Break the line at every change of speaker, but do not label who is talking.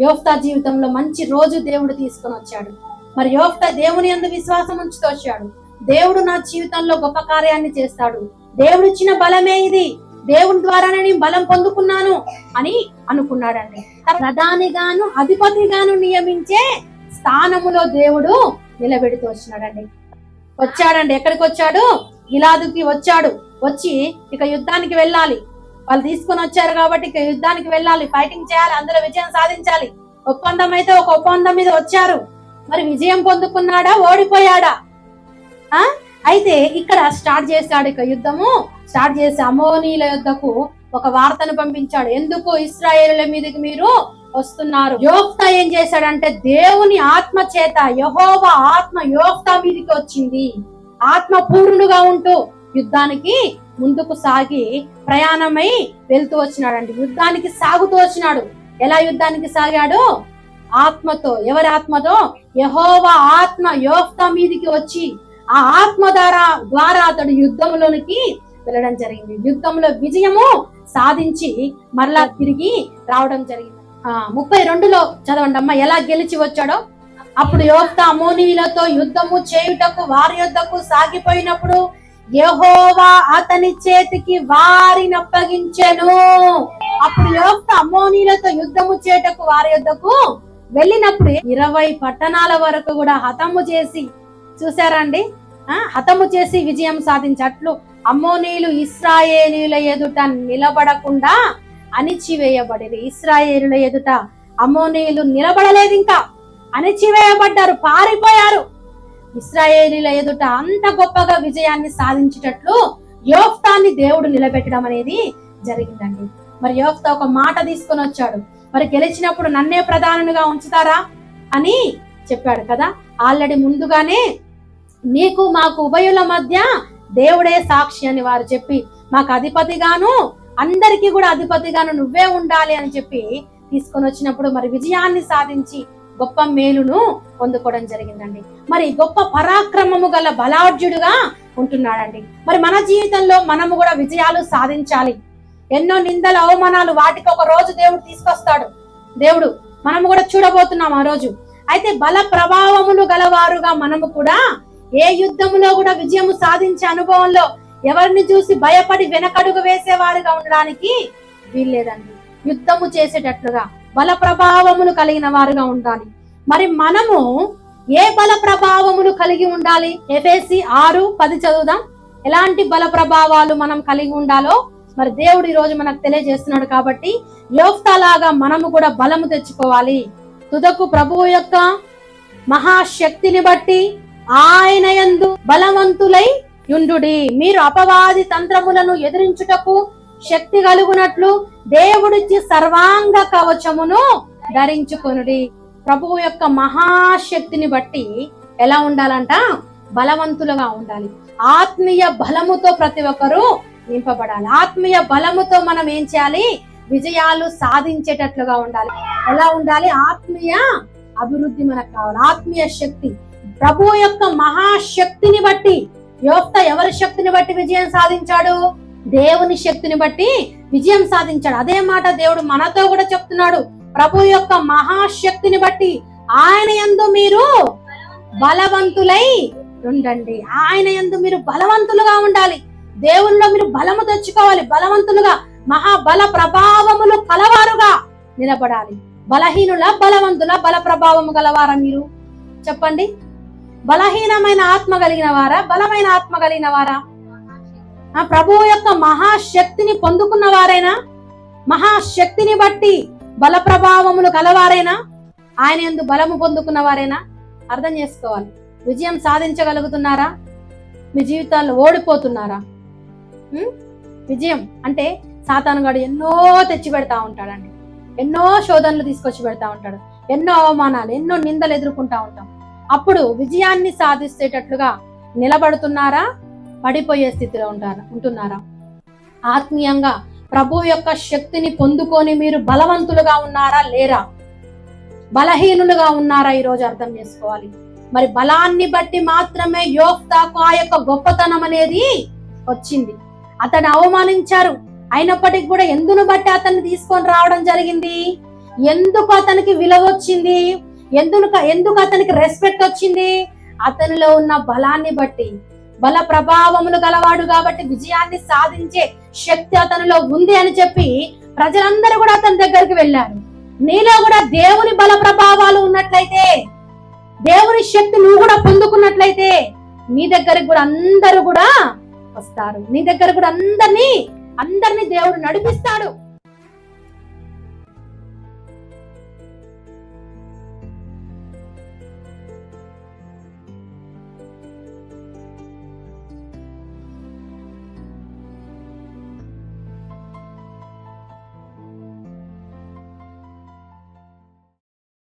యోఫ్తా జీవితంలో మంచి రోజు దేవుడు తీసుకొని వచ్చాడు. మరి యోఫ్తా దేవుని అందు విశ్వాసం ఉంచుతూ వచ్చాడు. దేవుడు నా జీవితంలో గొప్ప కార్యాన్ని చేస్తాడు. దేవుడు ఇచ్చిన బలమే ఇది. దేవుని ద్వారానే నేను బలం పొందుకున్నాను అని అనుకున్నాడండి. ప్రధానిగాను అధిపతిగాను నియమించే స్థానములో దేవుడు నిలబెడుతూ వచ్చినాడండి. వచ్చాడండి. ఎక్కడికి వచ్చాడు? గిలాదుకి వచ్చాడు. వచ్చి ఇక యుద్ధానికి వెళ్ళాలి. వాళ్ళు తీసుకొని వచ్చారు కాబట్టి యుద్ధానికి వెళ్ళాలి ఫైటింగ్ చేయాలి అందులో విజయం సాధించాలి. ఒప్పందం అయితే ఒక ఒప్పందం మీద వచ్చారు. మరి విజయం పొందుకున్నాడా? ఓడిపోయాడా? ఆ? అయితే ఇక్కడ స్టార్ట్ చేశాడు ఇక యుద్ధము. స్టార్ట్ చేసి అమోనీల యుద్ధకు ఒక వార్తను పంపించాడు. ఎందుకు ఇస్రాయేలుల మీదకి మీరు వస్తున్నారు? యోక్త ఏం చేశాడంటే దేవుని ఆత్మ చేత యహోవ ఆత్మ యోక్త మీదకి వచ్చింది. ఆత్మ పూర్ణుడుగా ఉంటూ యుద్ధానికి ముందుకు సాగి ప్రయాణమై వెళ్తూ వచ్చినాడండి. యుద్ధానికి సాగుతూ వచ్చినాడు. ఎలా యుద్ధానికి సాగాడు? ఆత్మతో. ఎవరి ఆత్మతో? యహోవా ఆత్మ యోక్త మీదికి వచ్చి ఆ ఆత్మ ద్వారా ద్వారా అతడు యుద్ధంలోనికి వెళ్ళడం జరిగింది. యుద్ధంలో విజయము సాధించి మరలా తిరిగి రావడం జరిగింది. ఆ ముప్పై రెండులో చదవండి అమ్మ ఎలా గెలిచి వచ్చాడో? అప్పుడు యోక్త అమోనీయులతో యుద్ధము చేయుటకు వారి యుద్ధకు సాగిపోయినప్పుడు యహోవా అతని చేతికి వారిని అప్పగించెను. అప్పుడు యోక్త అమోనీలతో యుద్ధము చేటకు వారి యుద్ధకు వెళ్ళినప్పుడు ఇరవై పట్టణాల వరకు కూడా హతము చేసి చూసారండి ఆ హతము చేసి విజయం సాధించట్లు అమ్మోనీలు ఇస్రాయేలీల ఎదుట నిలబడకుండా అణిచివేయబడేది ఇస్రాయేలుల ఎదుట అమ్మోనీలు నిలబడలేదు ఇంకా. అణిచివేయబడ్డారు పారిపోయారు. ఇస్రాయేలీల ఎదుట అంత గొప్పగా విజయాన్ని సాధించేటట్లు యోఫ్తాన్ని దేవుడు నిలబెట్టడం అనేది జరిగిందండి. మరి యోఫ్తా ఒక మాట తీసుకొని వచ్చాడు. మరి గెలిచినప్పుడు నన్నే ప్రధానునిగా ఉంచుతారా అని చెప్పాడు కదా. ఆల్రెడీ ముందుగానే నీకు మాకు ఉభయుల మధ్య దేవుడే సాక్షి అని వారు చెప్పి మాకు అధిపతిగాను అందరికీ కూడా అధిపతిగాను నువ్వే ఉండాలి అని చెప్పి తీసుకొని వచ్చినప్పుడు మరి విజయాన్ని సాధించి గొప్ప మేలును పొందుకోవడం జరిగిందండి. మరి గొప్ప పరాక్రమము గల బలాఢ్యుడుగా ఉంటున్నాడండి. మరి మన జీవితంలో మనము కూడా విజయాలు సాధించాలి. ఎన్నో నిందల అవమానాలు వాటికి ఒక రోజు దేవుడు తీసుకొస్తాడు. దేవుడు మనము కూడా చూడబోతున్నాం ఆ రోజు. అయితే బల ప్రభావములు గలవారుగా మనము కూడా ఏ యుద్ధములో కూడా విజయము సాధించే అనుభవంలో ఎవరిని చూసి భయపడి వెనకడుగు వేసేవారుగా ఉండడానికి వీల్లేదండి. యుద్ధము చేసేటట్లుగా బల ప్రభావములు కలిగిన వారుగా ఉండాలి. మరి మనము ఏ బల ప్రభావములు కలిగి ఉండాలి? ఎఫేసి ఆరు పది చదువుదాం. ఎలాంటి బల ప్రభావాలు మనం కలిగి ఉండాలో మరి దేవుడు ఈ రోజు మనకు తెలియజేస్తున్నాడు కాబట్టి యోక్తలాగా మనము కూడా బలము తెచ్చుకోవాలి. తుదకు ప్రభువు యొక్క మహాశక్తిని బట్టి ఆయన యందు బలవంతులై యుండుడి మీరు అపవాది తంత్రములను ఎదిరించుటకు శక్తి కలుగునట్లు దేవుడిచ్చి సర్వాంగ కవచమును ధరించుకొనుడి. ప్రభువు యొక్క మహాశక్తిని బట్టి ఎలా ఉండాలంట? బలవంతులుగా ఉండాలి. ఆత్మీయ బలముతో ప్రతి ఒక్కరూ నింపబడాలి. ఆత్మీయ బలముతో మనం ఏం చేయాలి? విజయాలు సాధించేటట్లుగా ఉండాలి. ఎలా ఉండాలి? ఆత్మీయ అభివృద్ధి మనకు కావాలి. ఆత్మీయ శక్తి. ప్రభు యొక్క మహాశక్తిని బట్టి. యోక్త ఎవరి శక్తిని బట్టి విజయం సాధించాడు? దేవుని శక్తిని బట్టి విజయం సాధించాడు. అదే మాట దేవుడు మనతో కూడా చెప్తున్నాడు. ప్రభు యొక్క మహాశక్తిని బట్టి ఆయన యందు మీరు బలవంతులై ఉండండి. ఆయన యందు మీరు బలవంతులుగా ఉండాలి. దేవునిలో మీరు బలము తెచ్చుకోవాలి. బలవంతులుగా మహాబల ప్రభావములు కలవారుగా నిలబడాలి. బలహీనుల బలవంతుల బల ప్రభావము గలవారా మీరు? చెప్పండి. బలహీనమైన ఆత్మ కలిగిన వారా? బలమైన ఆత్మ కలిగిన వారా? ప్రభువు యొక్క మహాశక్తిని పొందుకున్న వారైనా మహాశక్తిని బట్టి బల ప్రభావములు కలవారైనా ఆయన ఎందు బలము పొందుకున్న వారైనా అర్థం చేసుకోవాలి. విజయం సాధించగలుగుతున్నారా? మీ జీవితాల్లో ఓడిపోతున్నారా? విజయం అంటే సాతానుగాడు ఎన్నో తెచ్చి పెడతా ఉంటాడండి. ఎన్నో శోధనలు తీసుకొచ్చి పెడతా ఉంటాడు. ఎన్నో అవమానాలు ఎన్నో నిందలు ఎదుర్కొంటా ఉంటాం. అప్పుడు విజయాన్ని సాధిస్తేటట్లుగా నిలబడుతున్నారా? పడిపోయే స్థితిలో ఉంటారా ఉంటున్నారా? ఆత్మీయంగా ప్రభు యొక్క శక్తిని పొందుకొని మీరు బలవంతులుగా ఉన్నారా లేరా? బలహీనులుగా ఉన్నారా ఈ రోజు అర్థం చేసుకోవాలి. మరి బలాన్ని బట్టి మాత్రమే యోక్తాకు ఆ యొక్క గొప్పతనం అనేది వచ్చింది. అతను అవమానించారు. అయినప్పటికీ కూడా ఎందును బట్టి అతన్ని తీసుకొని రావడం జరిగింది? ఎందుకు అతనికి విలువ వచ్చింది? ఎందుకు ఎందుకు అతనికి రెస్పెక్ట్ వచ్చింది? అతనిలో ఉన్న బలాన్ని బట్టి బల ప్రభావములు గలవాడు కాబట్టి విజయాన్ని సాధించే శక్తి అతనిలో ఉంది అని చెప్పి ప్రజలందరూ కూడా అతని దగ్గరికి వెళ్ళారు. నీలో కూడా దేవుని బల ప్రభావాలు ఉన్నట్లయితే దేవుని శక్తి నువ్వు కూడా పొందుకున్నట్లయితే నీ దగ్గరకు కూడా అందరూ కూడా వస్తారు. నీ దగ్గర కూడా అందరినీ అందరినీ దేవుడు నడిపిస్తాడు.